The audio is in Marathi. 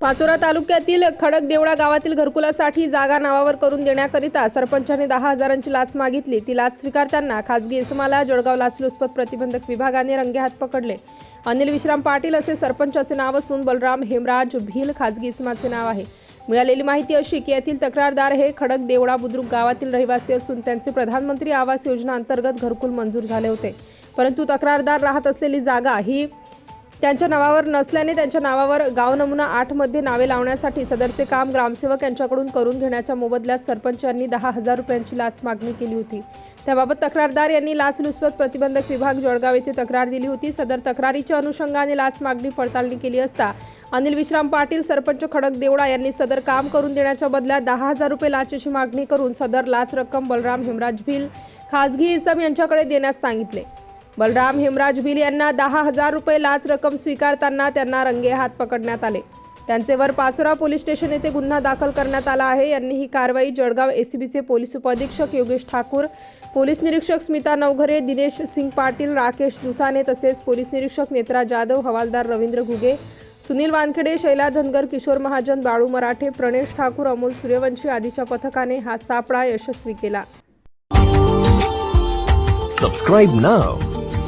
पाचोरा तालुक्यातील खडक देवळा गावातील घरकुलासाठी जागा नावावर करून देण्याकरिता सरपंचाने दहा हजारांची लाच मागितली. ती लाच स्वीकारताना खासगी इसमाला जळगाव लाचलुचपत प्रतिबंधक विभागाने रंगेहात पकडले. अनिल विश्राम पाटील असे सरपंचाचे नाव असून बलराम हेमराज भील खासगी इसमाचे नाव आहे. मिळालेली माहिती अशी की येथील तक्रारदार हे खडक देवळा बुद्रुक गावातील रहिवासी असून त्यांचे प्रधानमंत्री आवास योजना अंतर्गत घरकुल मंजूर झाले होते. परंतु तक्रारदार राहत असलेली जागा ही त्यांच्या नावावर नसल्याने त्यांच्या नावावर गाव नमुना आठमध्ये नावे लावण्यासाठी सदरचे काम ग्रामसेवक यांच्याकडून करून घेण्याच्या मोबदल्यात सरपंच यांनी दहा हजार रुपयांची लाच मागणी केली होती. त्याबाबत तक्रारदार यांनी लाचलुचपत प्रतिबंधक विभाग जळगाव येथे तक्रार दिली होती. सदर तक्रारीच्या अनुषंगाने लाच मागणी पडताळणी केली असता अनिल विश्राम पाटील सरपंच खडक देवडा यांनी सदर काम करून देण्याच्या बदल्यात दहा हजार रुपये लाचेची मागणी करून सदर लाच रक्कम बलराम हेमराज भिल खासगी इसम यांच्याकडे देण्यास सांगितले. बलराम हेमराज भिल यांना दहा हजार रुपये लाच रक्कम स्वीकारताना त्यांना रंगे हात पकडण्यात आले. त्यांचेवर पाचोरा पोलीस स्टेशन येथे गुन्हा दाखल करण्यात आला आहे. यांनी ही कारवाई जळगाव एसीबीचे पोलीस उपअधीक्षक योगेश ठाकूर पोलीस निरीक्षक स्मिता नवघरे दिनेश सिंग पाटील राकेश दुसाने तसेच पोलीस निरीक्षक नेत्रा जाधव हवालदार रवींद्र घुगे सुनील वानखेडे शैला धनगर किशोर महाजन बाळू मराठे प्रणेश ठाकूर अमोल सूर्यवंशी आदीच्या पथकाने हा सापळा यशस्वी केला. Subscribe now